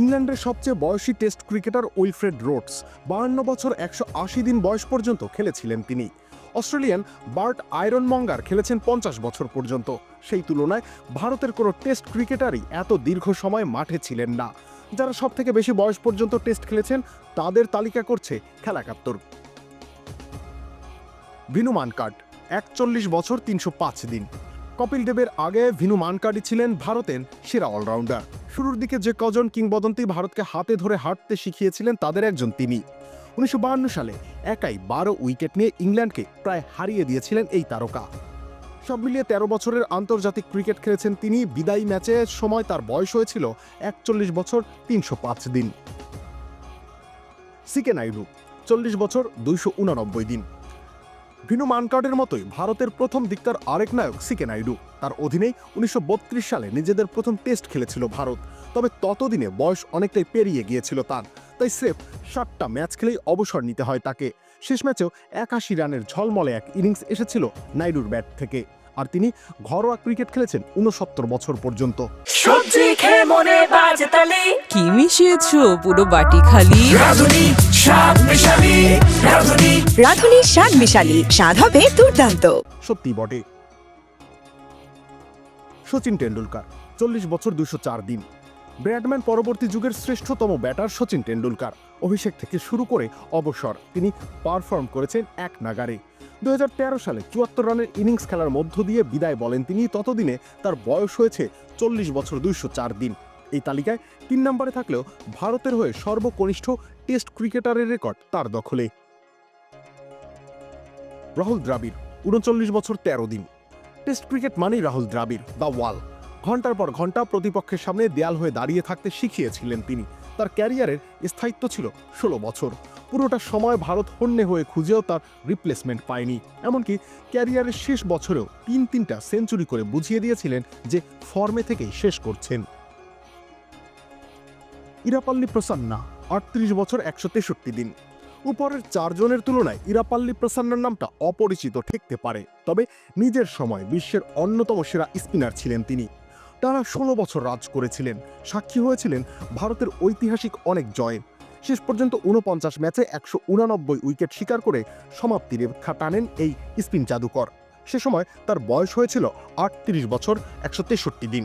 ইংল্যান্ডের সবচেয়ে বয়সী টেস্ট ক্রিকেটার উইলফ্রেড রোডস বাহান্ন বছর একশো আশি দিন বয়স পর্যন্ত খেলেছিলেন তিনি। অস্ট্রেলিয়ান বার্ট আয়রন মঙ্গার খেলেছেন পঞ্চাশ বছর পর্যন্ত। সেই তুলনায় ভারতের কোনো টেস্ট ক্রিকেটারই এত দীর্ঘ সময় মাঠে ছিলেন না। যারা সব থেকে বেশি বয়স পর্যন্ত টেস্ট খেলেছেন, তাদের তালিকা করছে খেলা একাত্তর। ভিনু মানকাট, একচল্লিশ বছর তিনশো পাঁচ দিন। কপিল দেবের আগে ভিনু মানকাডি ছিলেন ভারতের সেরা অলরাউন্ডার। শুরুর দিকে যে কজন কিংবদন্তি ভারতকে হাতে ধরে হাঁটতে শিখিয়েছিলেন তাদের একজন তিনি। উনিশশো সালে একাই বারো উইকেট নিয়ে ইংল্যান্ডকে প্রায় হারিয়ে দিয়েছিলেন এই তারকা। সব মিলিয়ে তেরো বছরের আন্তর্জাতিক ক্রিকেট খেলেছেন তিনি। বিদায়ী ম্যাচের সময় তার বয়স হয়েছিল একচল্লিশ বছর তিনশো পাঁচ দিন। সিকে নাইডু চল্লিশ বছর দুইশো উনানব্বই দিন। ভিনু মানকার্ডের মতোই ভারতের প্রথম দিকটার আরেক নায়ক সিকে নাইডু। তার অধীনেই উনিশশো বত্রিশ সালে নিজেদের প্রথম টেস্ট খেলেছিল ভারত। তবে ততদিনে বয়স অনেকটাই পেরিয়ে গিয়েছিল তার। তাই স্রেফ সাতটা ম্যাচ খেলেই অবসর নিতে হয় তাকে। শেষ ম্যাচেও একাশি রানের ঝলমলে এক ইনিংস এসেছিল নাইডুর ব্যাট থেকে। আর তিনি ঘরোয়া ক্রিকেট খেলেছেন উনসত্তর বছর পর্যন্ত। সবজি খেয়ে মনে বাজে তালি। কি মিশিয়েছো পুরো বাটি খালি? রাধুনি শাক মিশালি রাধুনি। রাঁধুনি শাক মিশালি স্বাদ হবে দুর্দান্ত। সত্যি বটে। সচিন টেন্ডুলকার চল্লিশ বছর দুশো চার দিন। ব্র্যাডম্যান পরবর্তী যুগের শ্রেষ্ঠতম ব্যাটার সচিন টেন্ডুলকার অভিষেক থেকে শুরু করে অবসর তিনি পারফর্ম করেছেন এক নাগারে দুই হাজার তেরো সালে চুয়াত্তর রানের ইনিংস খেলার মধ্য দিয়ে বিদায় বলেন তিনি ততদিনে তার বয়স হয়েছে চল্লিশ বছর দুইশো চার দিন। এই তালিকায় তিন নম্বরে থাকলেও ভারতের হয়ে সর্বকনিষ্ঠ টেস্ট ক্রিকেটারের রেকর্ড তার দখলে। রাহুল দ্রাবিড়, উনচল্লিশ বছর তেরো দিন। টেস্ট ক্রিকেট মানেই রাহুল দ্রাবিড়, দ্য ওয়াল। ঘণ্টার পর ঘণ্টা প্রতিপক্ষের সামনে দেয়াল হয়ে দাঁড়িয়ে থাকতে শিখিয়েছিলেন তিনি। তার ক্যারিয়ারের স্থায়িত্ব ছিল ষোলো বছর। পুরোটা সময় ভারত হন্যে হয়ে খুঁজেও তার রিপ্লেসমেন্ট পায়নি। এমনকি ক্যারিয়ারের শেষ বছরেও তিন তিনটা সেঞ্চুরি করে বুঝিয়ে দিয়েছিলেন যে ফর্মে থেকেই শেষ করছেন। ইরাপাল্লি প্রসান্না, আটত্রিশ বছর, একশো তেষট্টি দিন। উপরের চারজনের তুলনায় ইরাপাল্লি প্রসান্নার নামটা অপরিচিত ঠেকতে পারে। তবে নিজের সময় বিশ্বের অন্যতম সেরা স্পিনার ছিলেন তিনি। টানা ষোলো বছর রাজ করেছিলেন, সাক্ষী হয়েছিলেন ভারতের ঐতিহাসিক অনেক জয়ের শেষ পর্যন্ত উনপঞ্চাশ ম্যাচে একশো উনানব্বই উইকেট শিকার করে সমাপ্তি রেখা টানেন এই স্পিন জাদুকর। সে সময় তার বয়স হয়েছিল আটত্রিশ বছর, একশো তেষট্টি দিন।